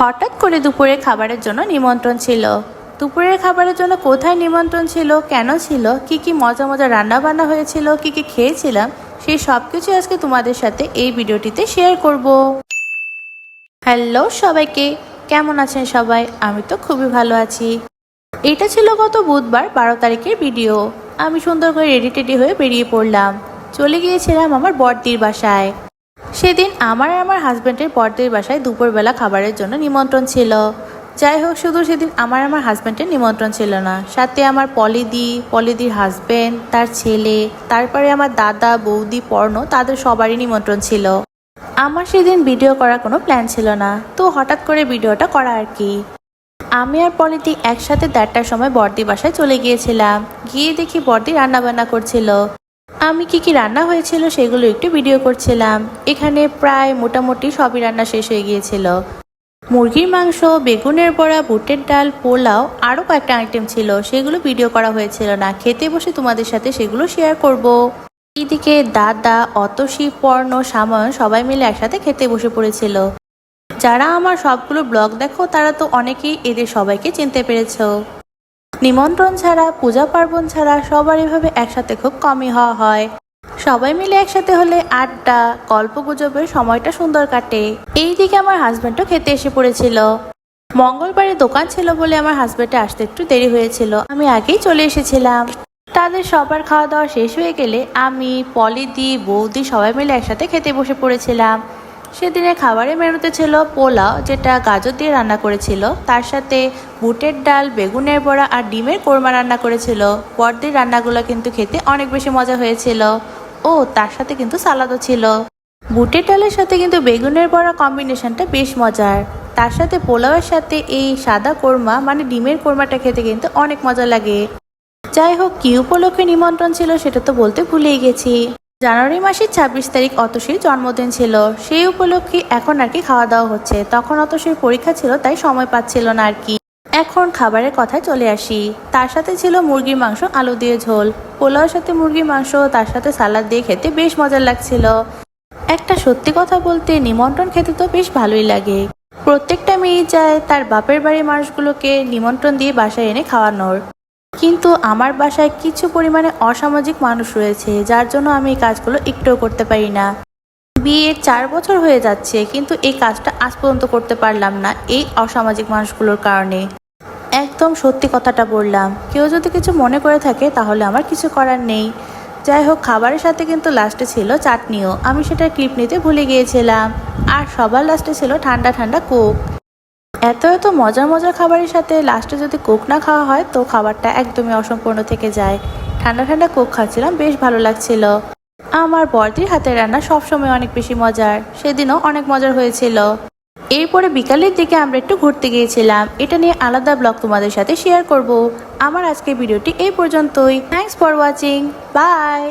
হঠাৎ করে দুপুরের খাবারের জন্য নিমন্ত্রণ ছিল। দুপুরের খাবারের জন্য কোথায় নিমন্ত্রণ ছিল, কেন ছিল, কি কি মজা মজা রান্না বান্না হয়েছিল, কি কি খেয়েছিলাম, সেই সব কিছু আজকে তোমাদের সাথে এই ভিডিওটিতে শেয়ার করব। হ্যালো সবাইকে, কেমন আছেন সবাই? আমি তো খুবই ভালো আছি। এটা ছিল গত বুধবার বারো তারিখের ভিডিও আমি সুন্দর করে রেডি টেডি হয়ে বেরিয়ে পড়লাম। চলে গিয়েছিলাম আমার বড়দির বাসায়। সেদিন আমার আর আমার হাজব্যান্ডের বড়দের বাসায় দুপুরবেলা খাবারের জন্য নিমন্ত্রণ ছিল। যাই হোক, শুধু সেদিন আমার আমার হাজব্যান্ডের নিমন্ত্রণ ছিল না। সাথে আমার পলিদি, পলিদির হাজব্যান্ড তার ছেলে, তারপরে আমার দাদা, বৌদি, পর্ণ, তাদের সবারই নিমন্ত্রণ ছিল। আমার সেদিন ভিডিও করার কোনো প্ল্যান ছিল না। তো হঠাৎ করে ভিডিওটা করা আর কি। আমি আর পলিদি একসাথে দেড়টার সময় বর্দি বাসায় চলে গিয়েছিলাম। গিয়ে দেখি বর্দি রান্না বান্না করছিল। আমি কি কি রান্না হয়েছিল সেগুলো একটু ভিডিও করছিলাম। এখানে প্রায় মোটামুটি সবই রান্না শেষ হয়ে গিয়েছিল। মুরগির মাংস, বেগুনের বড়া, বুটের ডাল, পোলাও আরও কয়েকটা আইটেম ছিল। সেগুলো ভিডিও করা হয়েছিল না। খেতে বসে তোমাদের সাথে সেগুলো শেয়ার করব। এদিকে দাদা, অতসী, পর্ণ সাময়ন সবাই মিলে একসাথে খেতে বসে পড়েছিল। যারা আমার সবগুলো ব্লগ দেখো, তারা তো অনেকেই এদের সবাইকে চিনতে পেরেছ। নিমন্ত্রণ ছাড়া, পূজা পার্বণ ছাড়া সবার এভাবে একসাথে খুব কমই হওয়া হয়। সবাই মিলে একসাথে হলে আড্ডা, গল্প গুজবের সময়টা সুন্দর কাটে। এইদিকে আমার হাজব্যান্ডও খেতে এসে পড়েছিল। মঙ্গলবারে দোকান ছিল বলে আমার হাজব্যান্ডে আসতে একটু দেরি হয়েছিল। আমি আগেই চলে এসেছিলাম। তাদের সবার খাওয়া দাওয়া শেষ হয়ে গেলে আমি পলিদি বৌদি সবাই মিলে একসাথে খেতে বসে পড়েছিলাম। সেদিনের খাবারের মেনুতে ছিল পোলাও, যেটা গাজর দিয়ে রান্না করেছিল। তার সাথে বুটের ডাল, বেগুনের বড়া আর ডিমের কোরমা রান্না করেছিল। বড়দির রান্নাগুলো কিন্তু খেতে অনেক বেশি মজা হয়েছিল। ও, তার সাথে কিন্তু সালাদও ছিল। বুটের ডালের সাথে কিন্তু বেগুনের বড়া কম্বিনেশনটা বেশ মজার। তার সাথে পোলাওয়ের সাথে এই সাদা কোরমা মানে ডিমের কোরমাটা খেতে কিন্তু অনেক মজা লাগে। যাই হোক, কি উপলক্ষে নিমন্ত্রণ ছিল সেটা তো বলতে ভুলেই গেছি। জানুয়ারি মাসের ছাব্বিশ তারিখ অতসীর জন্মদিন ছিল। সেই উপলক্ষে এখন আর কি খাওয়া দাওয়া হচ্ছে। তখন অতসীর পরীক্ষা ছিল, তাই সময় পাচ্ছিল না আর কি। এখন খাবারের কথায় চলে আসি। তার সাথে ছিল মুরগির মাংস, আলু দিয়ে ঝোল। পোলাওর সাথে মুরগির মাংস, তার সাথে সালাদ দিয়ে খেতে বেশ মজার লাগছিল। একটা সত্যি কথা বলতে, নিমন্ত্রণ খেতে তো বেশ ভালোই লাগে। প্রত্যেকটা মেয়ে চায় তার বাপের বাড়ির মানুষগুলোকে নিমন্ত্রণ দিয়ে বাসায় এনে খাওয়ানোর। কিন্তু আমার বাসায় কিছু পরিমাণে অসামাজিক মানুষ রয়েছে, যার জন্য আমি এই কাজগুলো একটুও করতে পারি না। বিয়ের চার বছর হয়ে যাচ্ছে, কিন্তু এই কাজটা আজ পর্যন্ত করতে পারলাম না এই অসামাজিক মানুষগুলোর কারণে। একদম সত্যি কথাটা বললাম। কেউ যদি কিছু মনে করে থাকে, তাহলে আমার কিছু করার নেই। যাই হোক, খাবারের সাথে কিন্তু লাস্টে ছিল চাটনিও। আমি সেটা ক্লিপ নিতে ভুলে গিয়েছিলাম। আর সবার লাস্টে ছিল ঠান্ডা ঠান্ডা কোক। এত এত মজার মজার খাবারের সাথে লাস্টে যদি কোক না খাওয়া হয়, তো খাবারটা একদমই অসম্পূর্ণ থেকে যায়। ঠান্ডা ঠান্ডা কোক খাচ্ছিলাম, বেশ ভালো লাগছিল। আমার বর্দির হাতের রান্না সবসময় অনেক বেশি মজার, সেদিনও অনেক মজার হয়েছিল। এরপরে বিকালের দিকে আমরা একটু ঘুরতে গিয়েছিলাম। এটা নিয়ে আলাদা ব্লগ তোমাদের সাথে শেয়ার করব। আমার আজকের ভিডিওটি এই পর্যন্তই। Thanks for watching by